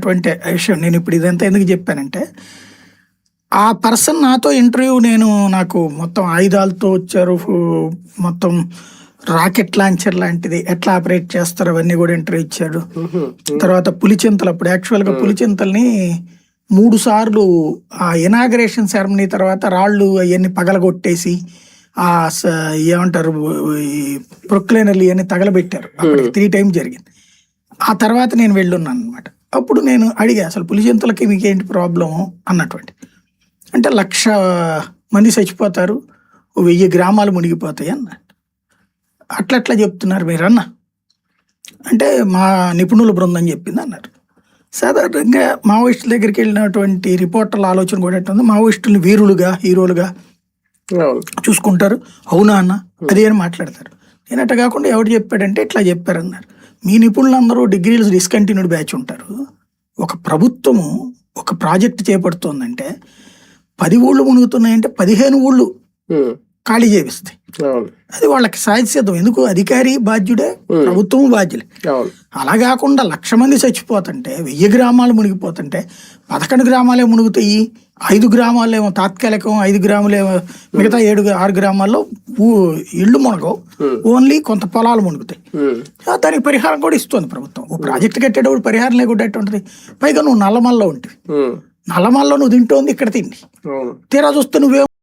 అటువంటి విషయం నేను ఇప్పుడు ఇదంతా ఎందుకు చెప్పానంటే ఆ పర్సన్ నాతో ఇంటర్వ్యూ నేను నాకు మొత్తం ఆయుధాలతో వచ్చారు. మొత్తం రాకెట్ లాంచర్ లాంటిది ఎట్లా ఆపరేట్ చేస్తారు అవన్నీ కూడా ఇంటర్వ్యూ ఇచ్చాడు. తర్వాత పులిచింతలు అప్పుడు యాక్చువల్గా పులిచింతల్ని మూడు సార్లు ఆ ఇనాగరేషన్ సెరమనీ తర్వాత రాళ్ళు అవన్నీ పగలగొట్టేసి ఆ ఏమంటారు ఈ ప్రొక్లైనర్లు ఇవన్నీ తగలబెట్టారు. అప్పటికి త్రీ టైం జరిగింది. ఆ తర్వాత నేను వెళ్ళున్నాను అనమాట అప్పుడు నేను అడిగా అసలు పులిచింతలకి మీకు ఏంటి ప్రాబ్లం అన్నటువంటి. అంటే లక్ష మంది చచ్చిపోతారు వెయ్యి గ్రామాలు మునిగిపోతాయి అన్న అట్లా అట్లా చెప్తున్నారు మీరు అన్న. అంటే మా నిపుణుల బృందం చెప్పింది అన్నారు. సాధారణంగా మావోయిస్టుల దగ్గరికి వెళ్ళినటువంటి రిపోర్టర్ల ఆలోచన కూడా ఎట్టుంది మావోయిస్టుల్ని వీరులుగా హీరోలుగా చూసుకుంటారు. అవునా అన్న? అది అని మాట్లాడతారు. నేను అట్లా కాకుండా ఎవడు చెప్పాడంటే ఇట్లా చెప్పారన్నారు. మీ నిపుణులందరూ డిగ్రీలు డిస్కంటిన్యూడ్ బ్యాచ్ ఉంటారు. ఒక ప్రభుత్వము ఒక ప్రాజెక్ట్ చేపడుతోందంటే పది ఊళ్ళు మునుగుతున్నాయంటే పదిహేను ఊళ్ళు. ఖాళీ చేపిస్తాయి. అది వాళ్ళకి సాధ్యతం ఎందుకు? అధికారి బాధ్యుడే ప్రభుత్వం బాధ్యులే. అలా కాకుండా లక్ష మంది చచ్చిపోతుంటే వెయ్యి గ్రామాలు మునిగిపోతుంటే పదకొండు గ్రామాలే మునుగుతాయి ఐదు గ్రామాలేమో తాత్కాలికం ఐదు గ్రాములేమో మిగతా ఏడు ఆరు గ్రామాల్లో ఇళ్ళు మునగవు. ఓన్లీ కొంత పొలాలు మునుగుతాయి. దానికి పరిహారం కూడా ఇస్తుంది ప్రభుత్వం. ఓ ప్రాజెక్ట్ కట్టేటప్పుడు పరిహారం లేకుండా ఉంటుంది పైగా నువ్వు నల్లమల్లో ఉంటుంది నల్లమల్లో నువ్వు తింటోంది ఇక్కడ తిండి. తీరా చూస్తే నువ్వే